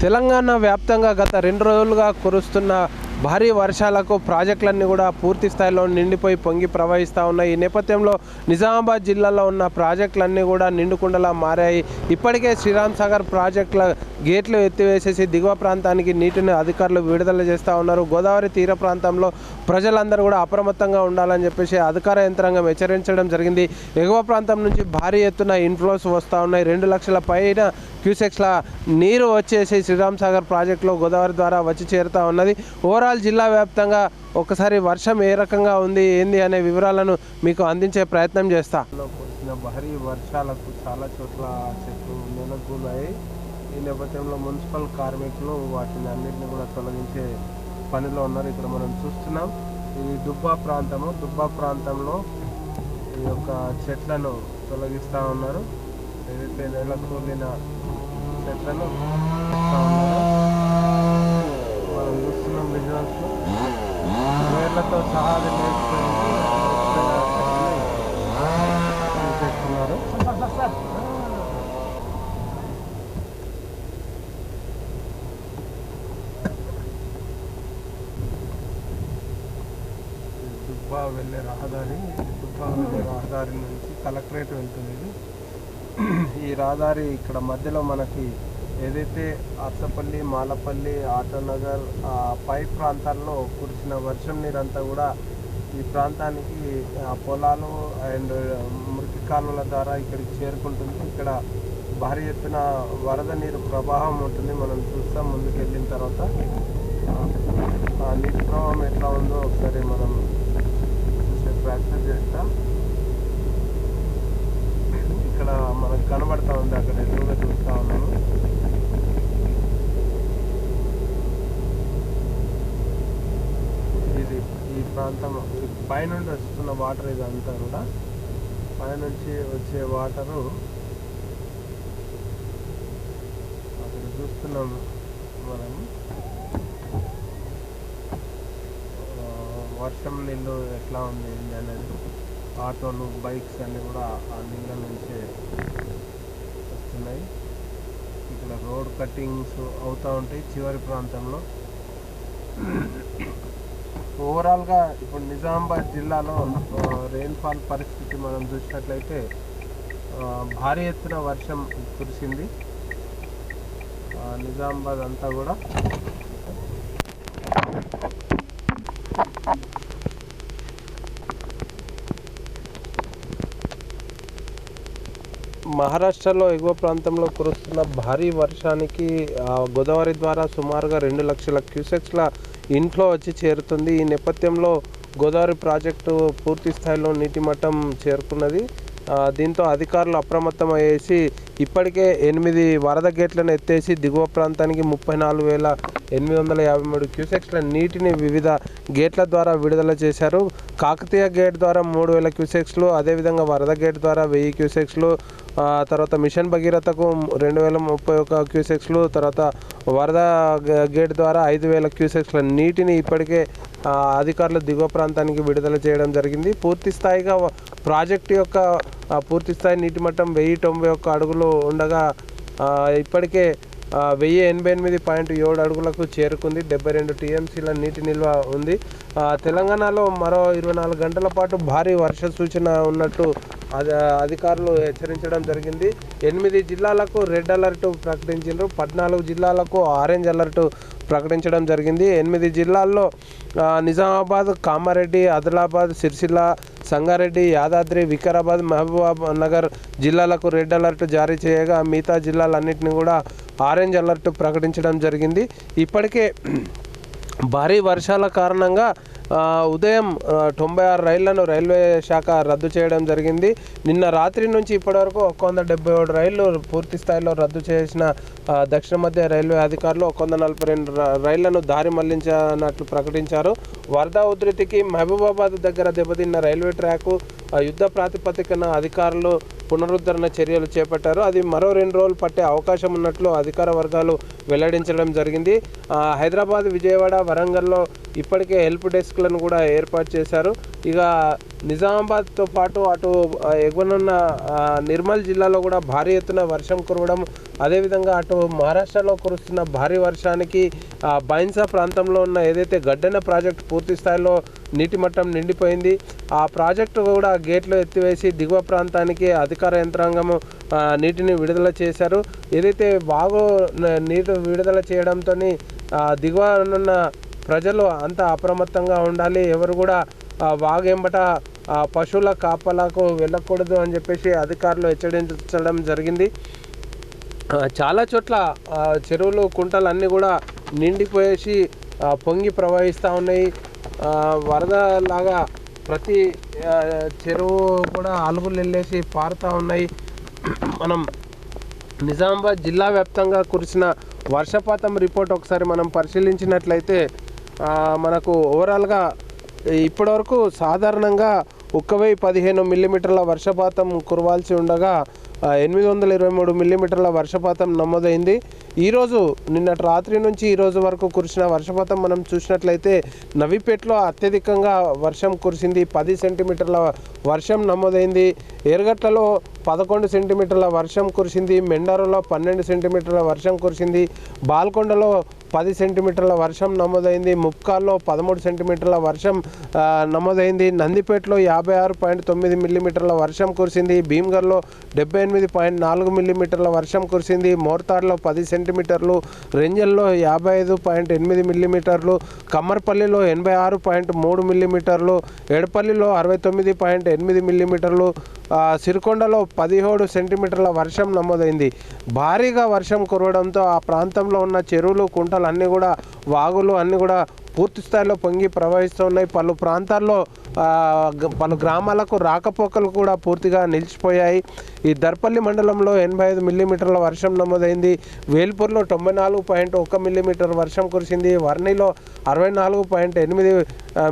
తెలంగాణ వ్యాప్తంగా గత రెండు రోజులుగా కురుస్తున్న భారీ వర్షాలకు ప్రాజెక్టులన్నీ కూడా పూర్తి స్థాయిలో నిండిపోయి పొంగి ప్రవహిస్తూ ఉన్నాయి. ఈ నేపథ్యంలో నిజామాబాద్ జిల్లాలో ఉన్న ప్రాజెక్టులన్నీ కూడా నిండుకుండలా మారాయి. ఇప్పటికే శ్రీరామ్ సాగర్ ప్రాజెక్టుల గేట్లు ఎత్తివేసేసి దిగువ ప్రాంతానికి నీటిని అధికారులు విడుదల చేస్తూ ఉన్నారు. గోదావరి తీర ప్రాంతంలో ప్రజలందరూ కూడా అప్రమత్తంగా ఉండాలని చెప్పేసి అధికార యంత్రాంగం హెచ్చరించడం జరిగింది. ఎగువ ప్రాంతం నుంచి భారీ ఎత్తున ఇన్ఫ్లోస్ వస్తూ ఉన్నాయి. రెండు లక్షల పైన క్యూసెక్స్ల నీరు వచ్చేసి శ్రీరామ్ సాగర్ ప్రాజెక్టులో గోదావరి ద్వారా వచ్చి చేరుతూ ఉన్నది. ఓవరాల్ జిల్లా వ్యాప్తంగా ఒకసారి వర్షం ఏ రకంగా ఉంది ఏంది అనే వివరాలను మీకు అందించే ప్రయత్నం చేస్తా. కురిసిన భారీ వర్షాలకు చాలా చోట్ల చెట్లు నెలకొన్నాయి. ఈ నేపథ్యంలో మున్సిపల్ కార్మికులు వాటిని అన్నింటినీ కూడా తొలగించే పనిలో ఉన్నారు. ఇక్కడ మనం చూస్తున్నాం ఈ దుబ్బా ప్రాంతము. దుబ్బా ప్రాంతంలో ఈ యొక్క చెట్లను తొలగిస్తూ ఉన్నారు. ఏదైతే నెలకూలిన చెట్లను తీస్తా ఉన్నారు మనం చూస్తున్నాం విజువల్స్ వేర్లతో సహా అది నేర్చుకుంటూ చేస్తున్నారు దుబ్బా వెళ్ళే రహదారి దుబ్బా వెళ్ళే రహదారి నుంచి కలెక్టరేట్ వెళ్తుంది ఈ రహదారి ఇక్కడ మధ్యలో మనకి ఏదైతే అత్తపల్లి మాలపల్లి ఆటోనగర్ ఆ పై ప్రాంతాల్లో కురిసిన వర్షం నీరంతా కూడా ఈ ప్రాంతానికి ఆ పొలాలు అండ్ మురికి కాలువల ద్వారా ఇక్కడికి చేరుకుంటుంది. ఇక్కడ భారీ ఎత్తున వరద నీరు ప్రవాహం ఉంటుంది. మనం చూస్తాం ముందుకు వెళ్ళిన తర్వాత ఆ నీటి ప్రవాహం ఎట్లా ఉందో ఒకసారి మనం ప్రయత్నం చేస్తాం. ఇక్కడ మనకు కనబడతా ఉంది అక్కడ ఎదురుగా చూస్తా ఉన్నాను. ఇది ఈ ప్రాంతం పైనుండి వస్తున్న వాటర్ ఇదంతా కూడా. పైనుంచి వచ్చే వాటరు అక్కడ చూస్తున్నాము మనం ఆ, వర్షం నీళ్ళు ఎట్లా ఉంది ఏంటి అనేది ఆటోలు బైక్స్ అన్నీ కూడా ఆ నీళ్ళ నుంచే వస్తున్నాయి. ఇక్కడ రోడ్ కట్టింగ్స్ అవుతూ ఉంటాయి చివరి ప్రాంతంలో. ఓవరాల్గా ఇప్పుడు నిజామాబాద్ జిల్లాలో రెయిన్ఫాల్ పరిస్థితి మనం చూసినట్లయితే భారీ ఎత్తున వర్షం కురిసింది. నిజామాబాద్ అంతా కూడా మహారాష్ట్రలో ఎగువ ప్రాంతంలో కురుస్తున్న భారీ వర్షానికి గోదావరి ద్వారా సుమారుగా రెండు లక్షల క్యూసెక్స్ల ఇంట్లో వచ్చి చేరుతుంది. ఈ నేపథ్యంలో గోదావరి ప్రాజెక్టు పూర్తి స్థాయిలో నీటి మట్టం చేరుకున్నది. దీంతో అధికారులు అప్రమత్తం అయ్యేసి ఇప్పటికే ఎనిమిది వరద గేట్లను ఎత్తేసి దిగువ ప్రాంతానికి ముప్పై నాలుగు వేల ఎనిమిది వందల యాభై మూడు క్యూసెక్స్ల నీటిని వివిధ గేట్ల ద్వారా విడుదల చేశారు. కాకతీయ గేట్ ద్వారా మూడు వేల క్యూసెక్స్లు అదేవిధంగా వరద గేట్ ద్వారా వెయ్యి క్యూసెక్స్లు తర్వాత మిషన్ భగీరథకు రెండు వేల ముప్పై ఒక క్యూసెక్స్లు తర్వాత వరద గేట్ ద్వారా ఐదు వేల క్యూసెక్స్ల నీటిని ఇప్పటికే అధికారులు దిగువ ప్రాంతానికి విడుదల చేయడం జరిగింది. పూర్తి స్థాయిగా ప్రాజెక్టు యొక్క పూర్తిస్థాయి పూర్తి స్థాయి నీటి మట్టం వెయ్యి తొంభై ఒక్క అడుగులు ఉండగా ఇప్పటికే వెయ్యి ఎనభై ఎనిమిది పాయింట్ ఏడు అడుగులకు చేరుకుంది. డెబ్బై రెండు టీఎంసీల నీటి నిల్వ ఉంది. తెలంగాణలో మరో ఇరవై నాలుగు గంటల పాటు భారీ వర్ష సూచన ఉన్నట్టు అధికారులు హెచ్చరించడం జరిగింది. ఎనిమిది జిల్లాలకు రెడ్ అలర్ట్ ప్రకటించారు పద్నాలుగు జిల్లాలకు ఆరెంజ్ అలర్ట్ ప్రకటించడం జరిగింది. ఎనిమిది జిల్లాల్లో నిజామాబాద్ కామారెడ్డి ఆదిలాబాద్ సిరిసిల్ల సంగారెడ్డి యాదాద్రి వికారాబాద్ మహబూబాబ్ నగర్ జిల్లాలకు రెడ్ అలర్ట్ జారీ చేయగా మిగతా జిల్లాలన్నింటినీ కూడా ఆరెంజ్ అలర్ట్ ప్రకటించడం జరిగింది. ఇప్పటికే భారీ వర్షాల కారణంగా ఉదయం తొంభై ఆరు రైళ్ళను రైల్వే శాఖ రద్దు చేయడం జరిగింది. నిన్న రాత్రి నుంచి ఇప్పటివరకు ఒక వంద డెబ్బై ఏడు రైళ్ళు పూర్తి స్థాయిలో రద్దు చేసిన దక్షిణ మధ్య రైల్వే అధికారులు ఒక వంద నలభై రెండు రైళ్ళను దారి మళ్ళించినట్లు ప్రకటించారు. వరద ఉధృతికి మహబూబాబాద్ దగ్గర దెబ్బతిన్న రైల్వే ట్రాకు యుద్ధ ప్రాతిపదికన అధికారులు పునరుద్ధరణ చర్యలు చేపట్టారు. అది మరో రెండు రోజులు పట్టే అవకాశం ఉన్నట్లు అధికార వర్గాలు వెల్లడించడం జరిగింది. హైదరాబాద్ విజయవాడ వరంగల్లో ఇప్పటికే హెల్ప్ డెస్క్లను కూడా ఏర్పాటు చేశారు. ఇక నిజామాబాద్తో పాటు అటు ఎగువనున్న నిర్మల్ జిల్లాలో కూడా భారీ ఎత్తున వర్షం కురవడం అదేవిధంగా అటు మహారాష్ట్రలో కురుస్తున్న భారీ వర్షానికి బైన్సా ప్రాంతంలో ఉన్న ఏదైతే గడ్డెన ప్రాజెక్ట్ పూర్తి స్థాయిలో నీటి మట్టం నిండిపోయింది. ఆ ప్రాజెక్టు కూడా గేట్లు ఎత్తివేసి దిగువ ప్రాంతానికి అధికార యంత్రాంగము నీటిని విడుదల చేశారు. ఏదైతే బాగు నీరు విడుదల చేయడంతో దిగువనున్న ప్రజలు అంత అప్రమత్తంగా ఉండాలి. ఎవరు కూడా వాగేంబట వాగెంబట పశువుల కాపలాకు వెళ్ళకూడదు అని చెప్పేసి అధికారులు హెచ్చరించడం జరిగింది. చాలా చోట్ల చెరువులు కుంటలు అన్నీ కూడా నిండిపోయేసి పొంగి ప్రవహిస్తూ ఉన్నాయి. వరదలాగా ప్రతి చెరువు కూడా అలుగులు వెళ్ళేసి పారుతూ ఉన్నాయి. మనం నిజామాబాద్ జిల్లా వ్యాప్తంగా కురిసిన వర్షపాతం రిపోర్ట్ ఒకసారి మనం పరిశీలించినట్లయితే మనకు ఓవరాల్గా ఇప్పటివరకు సాధారణంగా ఒక్క వెయ్యి పదిహేను మిల్లీమీటర్ల వర్షపాతం కురవాల్సి ఉండగా ఎనిమిది వందల ఇరవై మూడు మిల్లీమీటర్ల వర్షపాతం నమోదైంది. ఈరోజు నిన్నటి రాత్రి నుంచి ఈరోజు వరకు కురిసిన వర్షపాతం మనం చూసినట్లయితే నవిపేటలో అత్యధికంగా వర్షం కురిసింది. పది సెంటీమీటర్ల వర్షం నమోదైంది. ఎరగట్లలో పదకొండు సెంటీమీటర్ల వర్షం కురిసింది. మెండారులో పన్నెండు సెంటీమీటర్ల వర్షం కురిసింది. బాల్కొండలో పది సెంటీమీటర్ల వర్షం నమోదైంది. ముక్కాల్లో పదమూడు సెంటీమీటర్ల వర్షం నమోదైంది. నందిపేటలో యాభై ఆరు పాయింట్ తొమ్మిది మిల్లీమీటర్ల వర్షం కురిసింది. భీమ్గర్లో డెబ్బై ఎనిమిది పాయింట్ నాలుగు మిల్లీమీటర్ల వర్షం కురిసింది. మోర్తాడ్లో పది సెంటీ సెంటీమీటర్లు రెంజల్లో యాభై ఐదు పాయింట్ ఎనిమిది మిల్లీమీటర్లు కమ్మర్పల్లిలో ఎనభై ఆరు పాయింట్ మూడు మిల్లీమీటర్లు ఎడపల్లిలో అరవై తొమ్మిది పాయింట్ ఎనిమిది మిల్లీమీటర్లు సిరికొండలో పదిహేడు సెంటీమీటర్ల వర్షం నమోదైంది. భారీగా వర్షం కురవడంతో ఆ ప్రాంతంలో ఉన్న చెరువులు కుంటలు అన్నీ కూడా వాగులు అన్నీ కూడా పూర్తి స్థాయిలో పొంగి ప్రవహిస్తున్నాయి. పలు ప్రాంతాల్లో గ- పలు గ్రామాలకు రాకపోకలు కూడా పూర్తిగా నిలిచిపోయాయి. ఈ దర్పల్లి మండలంలో ఎనభై ఐదు మిల్లీమీటర్ల వర్షం నమోదైంది. వేల్పూర్లో తొంభై నాలుగు పాయింట్ ఒక మిల్లీమీటర్ వర్షం కురిసింది. వర్ణిలో అరవై నాలుగు పాయింట్ ఎనిమిది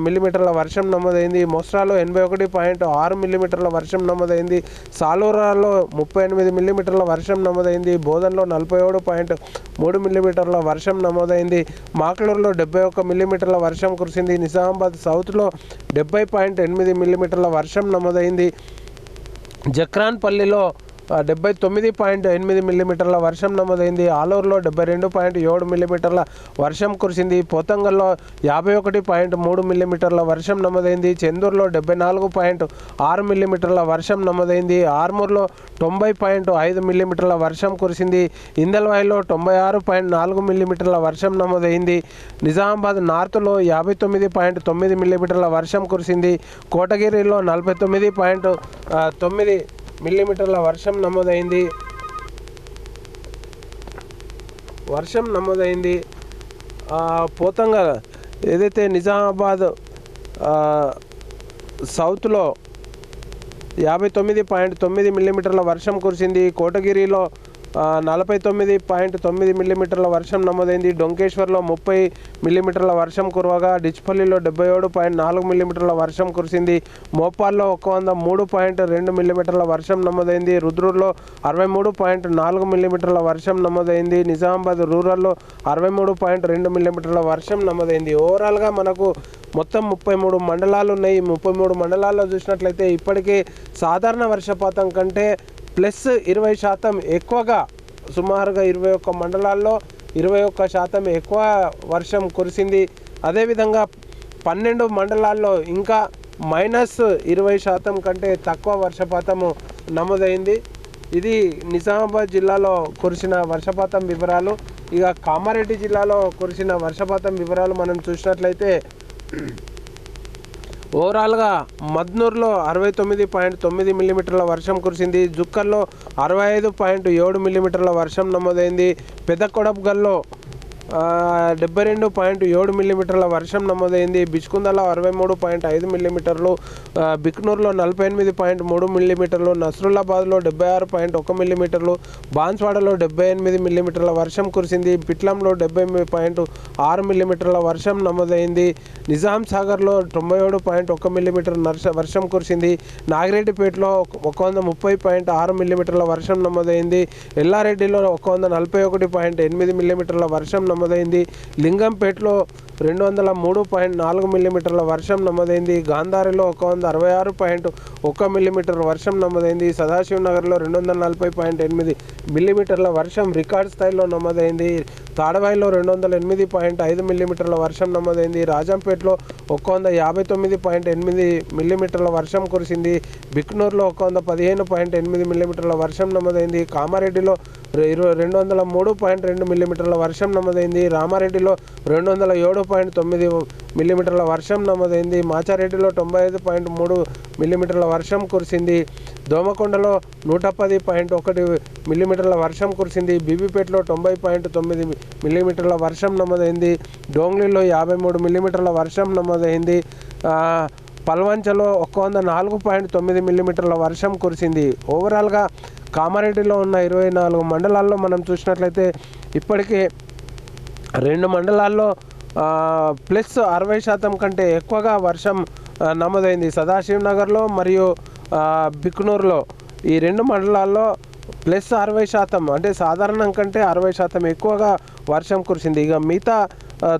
మిల్లీమీటర్ల వర్షం నమోదైంది. మొస్రాలో ఎనభై ఒకటి పాయింట్ ఆరు మిల్లీమీటర్ల వర్షం నమోదైంది. సాలూరాలో ముప్పై ఎనిమిది మిల్లీమీటర్ల వర్షం నమోదైంది. బోధన్లో నలభై ఏడు పాయింట్ మూడు మిల్లీమీటర్ల వర్షం నమోదైంది. మాక్లూరులో డెబ్బై ఒక్క మిల్లీమీటర్ల వర్షం కురిసింది. నిజామాబాద్ సౌత్లో డెబ్బై పాయింట్ ఎనిమిది మిల్లీమీటర్ల వర్షం నమోదైంది. జక్రాన్పల్లిలో డెబ్బై తొమ్మిది పాయింట్ ఎనిమిది మిల్లీమీటర్ల వర్షం నమోదైంది. ఆలూరులో డెబ్బై రెండు పాయింట్ ఏడు మిల్లీమీటర్ల వర్షం కురిసింది. పోతంగల్లో యాభై ఒకటి పాయింట్ మూడు మిల్లీమీటర్ల వర్షం నమోదైంది. చెందూరులో డెబ్బై నాలుగు పాయింట్ ఆరు మిల్లీమీటర్ల వర్షం నమోదైంది. ఆర్మూర్లో తొంభై పాయింట్ ఐదు మిల్లీమీటర్ల వర్షం కురిసింది. ఇందల్వాయిలో తొంభై ఆరు పాయింట్ నాలుగు మిల్లీమీటర్ల వర్షం నమోదైంది. నిజామాబాద్ నార్త్లో యాభై తొమ్మిది పాయింట్ తొమ్మిది మిల్లీమీటర్ల వర్షం కురిసింది. కోటగిరిలో నలభై తొమ్మిది పాయింట్ తొమ్మిది మిల్లీమీటర్ల వర్షం నమోదైంది. వర్షం నమోదైంది. పోతంగా ఏదైతే నిజామాబాద్ సౌత్లో యాభై తొమ్మిది పాయింట్ తొమ్మిది మిల్లీమీటర్ల వర్షం కురిసింది కోటగిరిలో నలభై తొమ్మిది పాయింట్ తొమ్మిది మిల్లీమీటర్ల వర్షం నమోదైంది. డొంకేశ్వర్లో ముప్పై మిల్లీమీటర్ల వర్షం కురవగా డిచ్పల్లిలో డెబ్బై ఏడు పాయింట్ నాలుగు మిల్లీమీటర్ల వర్షం కురిసింది. మోపాల్లో ఒక వంద మూడు పాయింట్ రెండు మిల్లీమీటర్ల వర్షం నమోదైంది. రుద్రూర్లో అరవై మూడు పాయింట్ నాలుగు మిల్లీమీటర్ల వర్షం నమోదైంది. నిజామాబాద్ రూరల్లో అరవై మూడు పాయింట్ రెండు మిల్లీమీటర్ల వర్షం నమోదైంది. ఓవరాల్గా మనకు మొత్తం ముప్పై మూడు మండలాలు ఉన్నాయి. ఈ ముప్పై మూడు మండలాల్లో చూసినట్లయితే ఇప్పటికే సాధారణ వర్షపాతం కంటే ప్లస్ ఇరవై శాతం ఎక్కువగా సుమారుగా ఇరవై ఒక్క మండలాల్లో ఇరవై ఒక్క శాతం ఎక్కువ వర్షం కురిసింది. అదేవిధంగా పన్నెండు మండలాల్లో ఇంకా మైనస్ ఇరవై శాతం కంటే తక్కువ వర్షపాతము నమోదైంది. ఇది నిజామాబాద్ జిల్లాలో కురిసిన వర్షపాతం వివరాలు. ఇక కామారెడ్డి జిల్లాలో కురిసిన వర్షపాతం వివరాలు మనం చూసినట్లయితే ఓవరాల్గా మద్నూర్లో అరవై తొమ్మిది పాయింట్ తొమ్మిది మిల్లీమీటర్ల వర్షం కురిసింది. జుక్కల్లో అరవై ఐదు పాయింట్ ఏడు మిల్లీమీటర్ల వర్షం నమోదైంది. పెదకొడబ్గల్లో డెబ్బై రెండు పాయింట్ ఏడు మిల్లీమీటర్ల వర్షం నమోదైంది. బిచ్కుందలో అరవై మూడు పాయింట్ ఐదు మిల్లీమీటర్లు బిక్నూర్లో నలభై ఎనిమిది పాయింట్ మూడు మిల్లీమీటర్లు నస్రుల్లాబాద్లో డెబ్బై ఆరు పాయింట్ ఒక మిల్లీమీటర్లు బాన్స్వాడలో డెబ్బై ఎనిమిది మిల్లీమీటర్ల వర్షం కురిసింది. పిట్లంలో డెబ్బై పాయింట్ ఆరు మిల్లీమీటర్ల వర్షం నమోదైంది. నిజాం సాగర్లో తొంభై ఏడు పాయింట్ ఒక మిల్లీమీటర్ వర్షం కురిసింది. నాగిరెడ్డిపేటలో ఒక వంద ముప్పై పాయింట్ ఆరు మిల్లీమీటర్ల వర్షం నమోదైంది. ఎల్లారెడ్డిలో ఒక వంద నలభై ఒకటి పాయింట్ ఎనిమిది మిల్లీమీటర్ల వర్షం నమోదైంది. లింగంపేటలో రెండు వందల మూడు పాయింట్ నాలుగు మిల్లీమీటర్ల వర్షం నమోదైంది. గాంధారిలో ఒక వంద అరవై ఆరు పాయింట్ ఒక మిల్లీమీటర్ వర్షం నమోదైంది. సదాశివ నగర్లో రెండు వందల నలభై పాయింట్ ఎనిమిది మిల్లీమీటర్ల వర్షం రికార్డ్ స్థాయిలో నమోదైంది. తాడవాయిలో రెండు వందల ఎనిమిది పాయింట్ ఐదు మిల్లీమీటర్ల వర్షం నమోదైంది. రాజంపేటలో ఒక్క వంద యాభై తొమ్మిది పాయింట్ ఎనిమిది మిల్లీమీటర్ల వర్షం కురిసింది. బిక్నూరులో ఒక్క వంద పదిహేను పాయింట్ ఎనిమిది మిల్లీమీటర్ల వర్షం నమోదైంది. కామారెడ్డిలో ఇరవై రెండు వందల మూడు పాయింట్ రెండు మిల్లీమీటర్ల వర్షం నమోదైంది. రామారెడ్డిలో రెండు వందల ఏడు పాయింట్ తొమ్మిది మిల్లీమీటర్ల వర్షం నమోదైంది. మాచారెడ్డిలో తొంభై ఐదు పాయింట్ మూడు మిల్లీమీటర్ల వర్షం కురిసింది. దోమకొండలో నూట పది పాయింట్ ఒకటి మిల్లీమీటర్ల వర్షం కురిసింది. బీబీపేటలో తొంభై పాయింట్ తొమ్మిది మిల్లీమీటర్ల వర్షం నమోదైంది. డోంగ్లీలో యాభై మూడు మిల్లీమీటర్ల వర్షం నమోదైంది. పల్వంచలో ఒక వంద నాలుగు పాయింట్ తొమ్మిది మిల్లీమీటర్ల వర్షం కురిసింది. ఓవరాల్గా కామారెడ్డిలో ఉన్న ఇరవై నాలుగు మండలాల్లో మనం చూసినట్లయితే ఇప్పటికే రెండు మండలాల్లో ప్లస్ అరవై శాతం కంటే ఎక్కువగా వర్షం నమోదైంది. సదాశివనగర్లో మరియు బిక్నూరులో ఈ రెండు మండలాల్లో ప్లస్ అరవై శాతం అంటే సాధారణం కంటే అరవై శాతం ఎక్కువగా వర్షం కురిసింది. ఇక మిగతా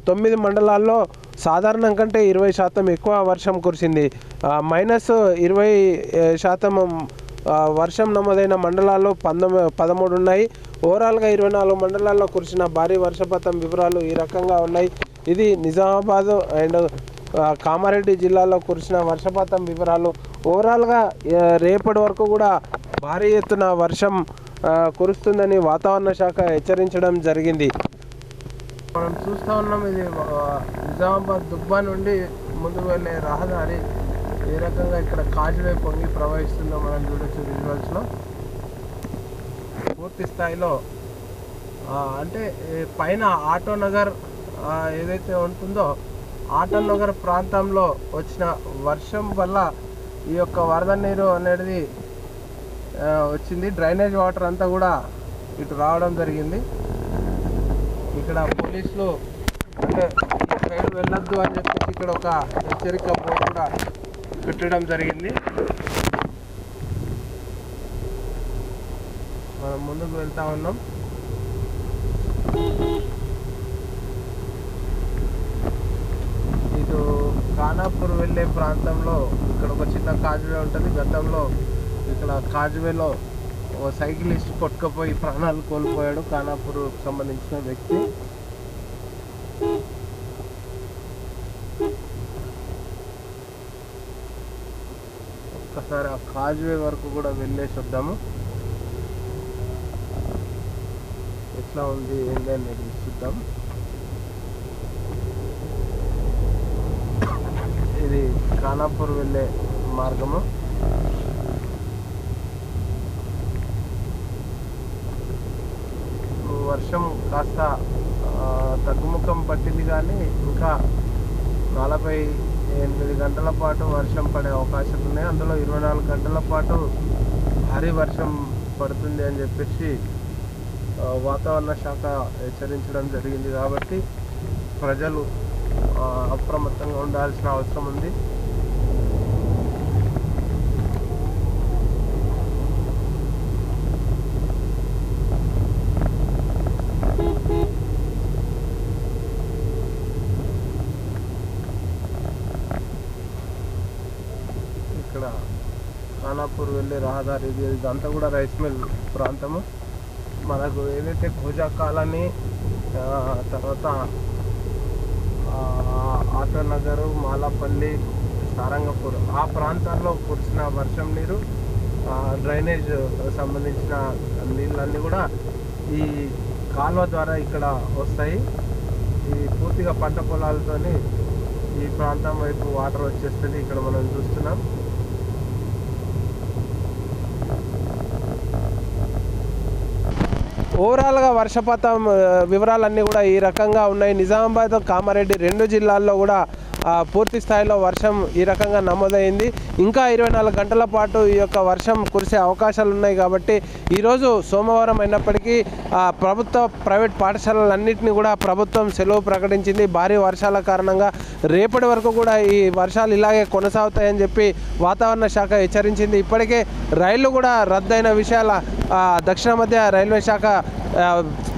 తొమ్మిది మండలాల్లో సాధారణం కంటే ఇరవై శాతం ఎక్కువ వర్షం కురిసింది. మైనస్ ఇరవై శాతం వర్షం నమోదైన మండలాల్లో పంతొమ్మిది పదమూడు ఉన్నాయి. ఓవరాల్గా ఇరవై నాలుగు మండలాల్లో కురిసిన భారీ వర్షపాతం వివరాలు ఈ రకంగా ఉన్నాయి. ఇది నిజామాబాద్ అండ్ కామారెడ్డి జిల్లాలో కురిసిన వర్షపాతం వివరాలు. ఓవరాల్గా రేపటి వరకు కూడా భారీ ఎత్తున వర్షం కురుస్తుందని వాతావరణ శాఖ హెచ్చరించడం జరిగింది. మనం చూస్తూ ఉన్నాం ఇది నిజామాబాద్ దుబ్బా నుండి ముందుకు వెళ్ళే రహదారి. ఏ రకంగా ఇక్కడ కాజువే పొంగి ప్రవహిస్తుందో మనం చూడొచ్చు విజువల్స్లో పూర్తి స్థాయిలో అంటే పైన ఆటో నగర్ ఏదైతే ఉంటుందో ఆటో నగర్ ప్రాంతంలో వచ్చిన వర్షం వల్ల ఈ యొక్క వరద నీరు అనేది వచ్చింది. డ్రైనేజ్ వాటర్ అంతా కూడా ఇటు రావడం జరిగింది. ఇక్కడ పోలీసులు అంటే ఈ సైడ్ వెళ్ళొద్దు అని చెప్పేసి ఇక్కడ ఒక హెచ్చరిక బోర్డు కూడా పెట్టడం జరిగింది. మనం ముందుకు వెళ్తా ఉన్నాం. ఇటు ఖానాపూర్ వెళ్ళే ప్రాంతంలో ఇక్కడ ఒక చిన్న కాజువే ఉంటుంది. గతంలో ఇక్కడ కాజువేలో ఓ సైకిలిస్ట్ కొట్టుకుపోయి ప్రాణాలు కోల్పోయాడు ఖానాపూర్ సంబంధించిన వ్యక్తి. ఒక్కసారి ఆ కాజ్వే వరకు కూడా వెళ్ళేసి వద్దాము. ఎట్లా ఉంది ఏంటి అనేది చూద్దాం. ఇది ఖానాపూర్ వెళ్ళే మార్గము. వర్షం కాస్త తగ్గుముఖం పట్టింది కానీ ఇంకా నలభై ఎనిమిది గంటల పాటు వర్షం పడే అవకాశాలు ఉన్నాయి. అందులో ఇరవై నాలుగు గంటల పాటు భారీ వర్షం పడుతుంది అని చెప్పేసి వాతావరణ శాఖ హెచ్చరించడం జరిగింది. కాబట్టి ప్రజలు అప్రమత్తంగా ఉండాల్సిన అవసరం ఉంది ఇక్కడ ఖానాపూర్ వెళ్ళే రహదారి ఇది ఇదంతా కూడా రైస్ మిల్ ప్రాంతము. మనకు ఏదైతే భోజా కాలనీ తర్వాత ఆటో నగరు మాలాపల్లి సారంగపూర్ ఆ ప్రాంతాల్లో కురిసిన వర్షం నీరు డ్రైనేజ్ సంబంధించిన నీళ్ళన్నీ కూడా ఈ కాలువ ద్వారా ఇక్కడ వస్తాయి. ఈ పూర్తిగా పంట పొలాలతోని ఈ ప్రాంతం వైపు వాటర్ వచ్చేస్తుంది. ఇక్కడ మనం చూస్తున్నాం. ఓవరాల్గా వర్షపాతం వివరాలన్నీ కూడా ఈ రకంగా ఉన్నాయి. నిజామాబాద్ కామారెడ్డి రెండు జిల్లాల్లో కూడా పూర్తి స్థాయిలో వర్షం ఈ రకంగా నమోదైంది. ఇంకా ఇరవై నాలుగు గంటల పాటు ఈ యొక్క వర్షం కురిసే అవకాశాలు ఉన్నాయి కాబట్టి ఈరోజు సోమవారం అయినప్పటికీ ప్రభుత్వ ప్రైవేట్ పాఠశాలలన్నింటినీ కూడా ప్రభుత్వం సెలవు ప్రకటించింది. భారీ వర్షాల కారణంగా రేపటి వరకు కూడా ఈ వర్షాలు ఇలాగే కొనసాగుతాయని చెప్పి వాతావరణ శాఖ హెచ్చరించింది. ఇప్పటికే రైళ్ళు కూడా రద్దయిన విషయాల దక్షిణ మధ్య రైల్వే శాఖ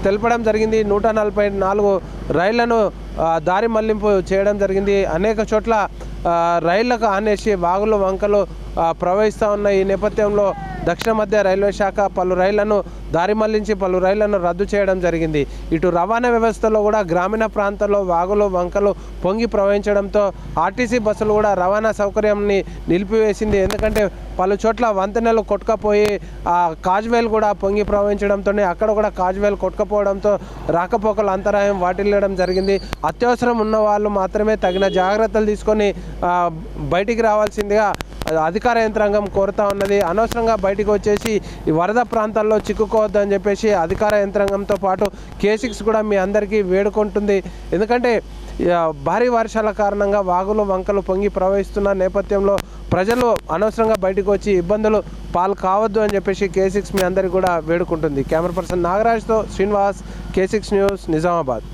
తెలపడం జరిగింది. నూట నలభై నాలుగు రైళ్ళను దారి మళ్ళింపు చేయడం జరిగింది. అనేక చోట్ల రైళ్ళకు ఆనేసి వాగులు వంకలు ప్రవహిస్తూ ఉన్న ఈ నేపథ్యంలో దక్షిణ మధ్య రైల్వే శాఖ పలు రైళ్ళను దారి మళ్ళించి పలు రైళ్ళను రద్దు చేయడం జరిగింది. ఇటు రవాణా వ్యవస్థలో కూడా గ్రామీణ ప్రాంతాల్లో వాగులు వంకలు పొంగి ప్రవహించడంతో ఆర్టీసీ బస్సులు కూడా రవాణా సౌకర్యాన్ని నిలిపివేసింది. ఎందుకంటే పలు చోట్ల వంతెనలు కొట్టుకపోయి ఆ కాజ్వేల్ కూడా పొంగి ప్రవహించడంతో అక్కడ కూడా కాజ్వేల్ కొట్టుకపోవడంతో రాకపోకలు అంతరాయం వాటిల్లడం జరిగింది. అత్యవసరం ఉన్న వాళ్ళు మాత్రమే తగిన జాగ్రత్తలు తీసుకొని బయటికి రావాల్సిందిగా అధికార యంత్రాంగం కోరుతా ఉన్నది. అనవసరంగా బయటికి వచ్చేసి ఈ వరద ప్రాంతాల్లో అని చెప్పేసి అధికార యంత్రాంగంతో పాటు కేసిక్స్ కూడా మీ అందరికీ వేడుకుంటుంది. ఎందుకంటే భారీ వర్షాల కారణంగా వాగులు వంకలు పొంగి ప్రవహిస్తున్న నేపథ్యంలో ప్రజలు అనవసరంగా బయటకు వచ్చి ఇబ్బందులు పాలు కావద్దు అని చెప్పేసి కే సిక్స్ మీ అందరికీ కూడా వేడుకుంటుంది. Camera person నాగరాజ్తో Srinivas K six news Nizamabad.